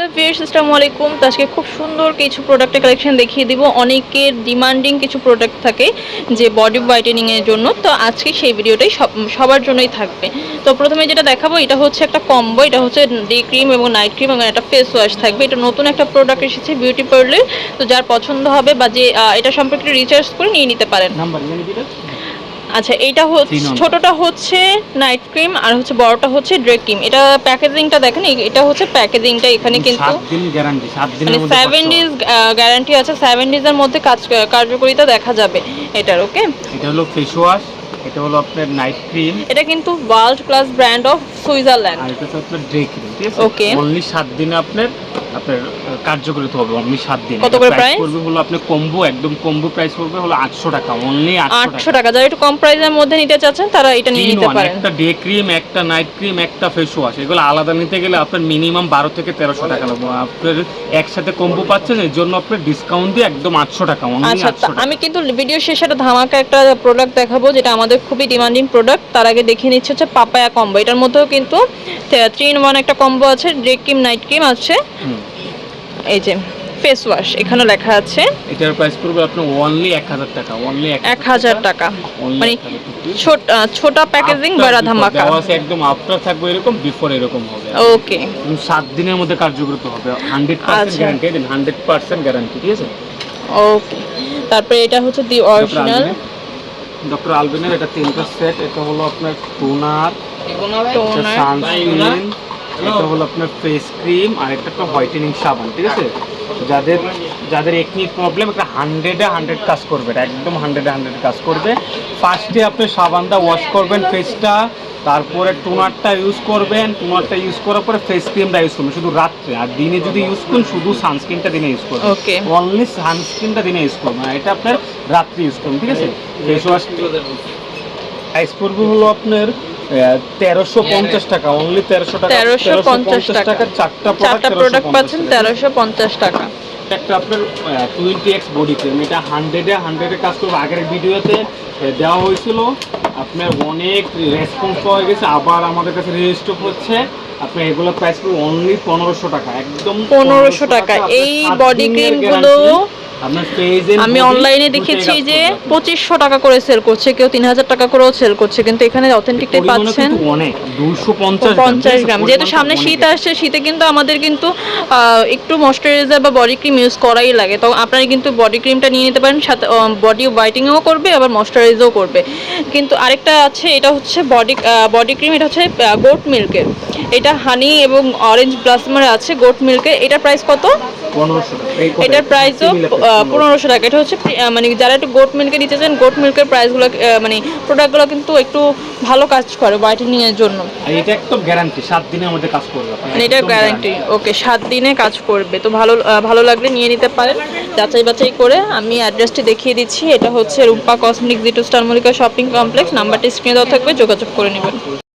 Hello ভিয়ার আসসালামু আলাইকুম। তো আজকে খুব সুন্দর কিছু প্রোডাক্টের কালেকশন দেখিয়ে দিব। অনেকের ডিমান্ডিং কিছু প্রোডাক্ট থাকে যে বডি হোয়াইটেনিং এর জন্য। তো আজকে সেই ভিডিওটাই সব, সবার জন্যই থাকবে। তো প্রথমে যেটা দেখাবো, এটা হচ্ছে একটা কম্বো এটা হচ্ছে ডে ক্রিম এবং নাইট ক্রিম এবং একটা ফেস ওয়াশ থাকবে। এটা নতুন একটা প্রোডাক্ট এসেছে বিউটি পার্লার তো যার পছন্দ হবে বা যে এটা সম্পর্কে রিচার্জ করে নিয়ে নিতে পারেন। আচ্ছা এইটা হচ্ছে ছোটটা হচ্ছে নাইট ক্রিম আর হচ্ছে বড়টা হচ্ছে ড্রে ক্রিম এটা প্যাকেজিংটা দেখেন এটা হচ্ছে প্যাকেজিংটা এখানে কিন্তু সাত দিন গ্যারান্টি সাত মানে দিনের মধ্যে সেভেন পাঁচশো। ডেজ গ্যারান্টি আছে সেভেন ডেজের মধ্যে কাজ কার্যকারিতা দেখা যাবে এটার ওকে এটা হলো ফেস ওয়াশ এটা হলো আপনার নাইট ক্রিম এটা কিন্তু world class brand of Switzerland আর এটা হচ্ছে আপনার ডে ক্রিম ঠিক আছে? Okay. অনলি সাত দিনে আপনার আপনার কার্যকরিত হবে অনলি সাত দিন। কত করে price? পড়বে হলো আপনার কম্বো একদম কম্বো প্রাইস পড়বে হলো আটশো টাকা অনলি আটশো টাকা। যারা একটু কম প্রাইসের মধ্যে নিতে চাচ্ছেন তারা এটা নিয়ে নিতে পারেন। একটা ডে ক্রিম একটা নাইট ক্রিম একটা ফেস ওয়াশ এগুলো আলাদা নিতে গেলে আপনার মিনিমাম বারো থেকে তেরোশো টাকা লাগবে। আপনার একসাথে কম্বো পাচ্ছেন এর জন্য আপনার ডিসকাউন্ট দিয়ে একদম আটশো টাকা অনলি আচ্ছা আটশো আমি কিন্তু ভিডিও শেষে একটা ধামাকা একটা প্রোডাক্ট দেখাবো যেটা আমাদের খুবই ডিমান্ডিং প্রোডাক্ট তার আগে দেখে নিচ্ছে হচ্ছে পাপায়া কম্বো এটার মধ্যেও কিন্তু থ্রি ইন ওয়ান একটা কম্বো আছে ডে ক্রিম নাইট ক্রিম আছে। এই যে ফেস ওয়াশ এখানে লেখা আছে। এটার প্রাইস পড়বে আপনার অনলি এক হাজার টাকা অনলি এক হাজার টাকা। Only মানে 1000 টাকা। ছোট ছোটা প্যাকেজিং বড় ধামাকা। দেওয়া আছে একদম আফটার থাকবে এরকম বিফোর এরকম হবে। ওকে এবং সাত দিনের মধ্যে কার্যকরিত হবে। হান্ড্রেড পার্সেন্ট আচ্ছা। গ্যারান্টি দেন হান্ড্রেড পার্সেন্ট গ্যারান্টি ঠিক আছে? ওকে তারপরে এটা হচ্ছে দি অরিজিনাল ডক্টর আলবিনের এটা তিনটা সেট এটা হলো আপনার টোনার টোনার সানস্ক্রিন এটা হলো আপনার ফেস ক্রিম আর একটা তো হোয়াইটেনিং সাবান ঠিক আছে যাদের যাদের একনি প্রবলেম একটা হান্ড্রেডে হান্ড্রেড কাজ করবে এটা একদম হান্ড্রেডে হান্ড্রেড কাজ করবে ফার্স্টে আপনি সাবানটা ওয়াশ করবেন ফেসটা তারপরে টোনারটা ইউজ করবেন টোনারটা ইউজ করার পরে ফেস ক্রিমটা ইউজ করবেন শুধু রাত্রে আর দিনে যদি ইউজ করেন শুধু সানস্ক্রিনটা দিনে ইউজ করবেন ওকে অনলি সানস্ক্রিনটা দিনে ইউজ করবেন আর এটা আপনার রাত্রে ইউজ করবেন ঠিক আছে ফেস ওয়াশ প্রাইস পড়বে হলো আপনার তেরোশো পঞ্চাশ টাকা অনলি তেরোশো টাকা তেরোশো পঞ্চাশ টাকা। চারটা চারটা প্রোডাক্ট পাচ্ছেন তেরোশো পঞ্চাশ টাকা। একটা আপনার টোয়েন্টি এক্স বডি ক্রিম এটা হান্ড্রেডে হান্ড্রেডে কাজ করবে। আগের ভিডিওতে দেওয়া হয়েছিল। আপনার অনেক রেসপন্স পাওয়া গেছে। আবার আমাদের কাছে রেজিস্টার হচ্ছে। আপনার এগুলো প্রাইস অনলি পনেরোশো টাকা। একদম পনেরোশো টাকা। এই বডি ক্রিমগুলো আমি অনলাইনে দেখেছি যে পঁচিশশো টাকা করে সেল করছে কেউ তিন হাজার টাকা করেও সেল করছে কিন্তু এখানে অথেন্টিকটাই পাচ্ছেন পঞ্চাশ গ্রাম যেহেতু সামনে শীত আসছে শীতে কিন্তু আমাদের কিন্তু একটু ময়শ্চারাইজার বা বডি ক্রিম ইউজ করাই লাগে। তো আপনারা কিন্তু বডি ক্রিমটা নিয়ে নিতে পারেন সাথে বডি হোয়াইটিংও করবে আবার ময়শ্চারাইজও করবে। কিন্তু আরেকটা আছে এটা হচ্ছে বডি বডি ক্রিম এটা হচ্ছে গোট মিল্কের এটা হানি এবং অরেঞ্জ ব্লাসমার আছে গোট মিল্কের এটার প্রাইস কত? এটার প্রাইসও পনেরোশো। টাকা। এটা হচ্ছে মানে যারা একটু গোট মিল্কে নিতে চান গোট মিল্কের প্রাইসগুলো মানে প্রোডাক্টগুলো কিন্তু একটু ভালো কাজ করে হোয়াইটেনিং এর জন্য এটা একদম গ্যারান্টি সাত দিনের মধ্যে কাজ করবে মানে এটা গ্যারান্টি ওকে সাত দিনে কাজ করবে। তো ভালো ভালো লাগলে নিয়ে নিতে পারেন। যাচাই বাছাই করে আমি অ্যাড্রেসটি দেখিয়ে দিচ্ছি। এটা হচ্ছে Rupa cosmetic G two star Mallika shopping complex নাম্বারটি স্ক্রিনে দেওয়া থাকবে যোগাযোগ করে নেবেন।